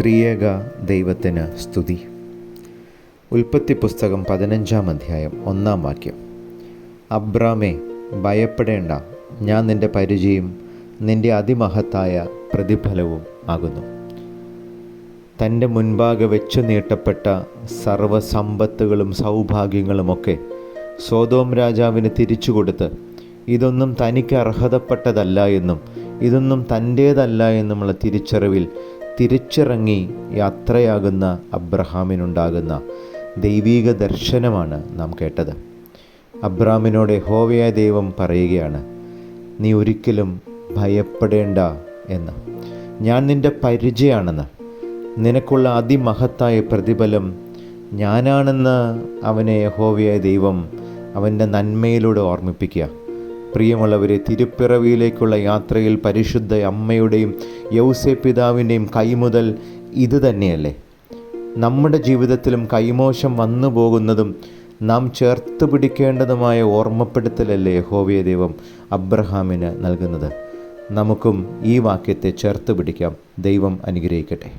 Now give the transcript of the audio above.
ത്രിയേക ദൈവത്തിന് സ്തുതി. ഉൽപ്പത്തി പുസ്തകം പതിനഞ്ചാം അധ്യായം ഒന്നാം വാക്യം. അബ്രാമേ ഭയപ്പെടേണ്ട. ഞാൻ നിന്റെ പരിചയം നിന്റെ അതിമഹത്തായ പ്രതിഫലവും ആകുന്നു. തന്റെ മുൻപാകെ വെച്ചു നീട്ടപ്പെട്ട സർവസമ്പത്തുകളും സൗഭാഗ്യങ്ങളുമൊക്കെ സോതോം രാജാവിന് തിരിച്ചു കൊടുത്ത് ഇതൊന്നും തനിക്ക് അർഹതപ്പെട്ടതല്ല എന്നും ഇതൊന്നും തന്റേതല്ല എന്നുമുള്ള തിരിച്ചറിവിൽ തിരിച്ചിറങ്ങി യാത്രയാകുന്ന അബ്രഹാമിനുണ്ടാകുന്ന ദൈവീക ദർശനമാണ് നാം കേട്ടത്. അബ്രഹാമിനോട് ഹോവയായ ദൈവം പറയുകയാണ് നീ ഒരിക്കലും ഭയപ്പെടേണ്ട എന്ന്. ഞാൻ നിന്റെ പരിചയമാണെന്ന് നിനക്കുള്ള അതിമഹത്തായ പ്രതിഫലം ഞാനാണെന്ന് അവനെ യഹോവയായ ദൈവം അവന്റെ നന്മയിലൂടെ ഓർമ്മിപ്പിക്കുക. പ്രിയമുള്ളവരെ തിരുപ്പിറവിയിലേക്കുള്ള യാത്രയിൽ പരിശുദ്ധ അമ്മയുടെയും യൗസെ പിതാവിന്റെയും കൈമുതൽ ഇത് തന്നെയല്ലേ? നമ്മുടെ ജീവിതത്തിലും കൈമോശം വന്നു പോകുന്നതും നാം ചേർത്ത് പിടിക്കേണ്ടതുമായ ഓർമ്മപ്പെടുത്തലല്ലേ ഹോവിയ ദൈവം അബ്രഹാമിന് നൽകുന്നത്? നമുക്കും ഈ വാക്യത്തെ ചേർത്ത് പിടിക്കാം. ദൈവം അനുഗ്രഹിക്കട്ടെ.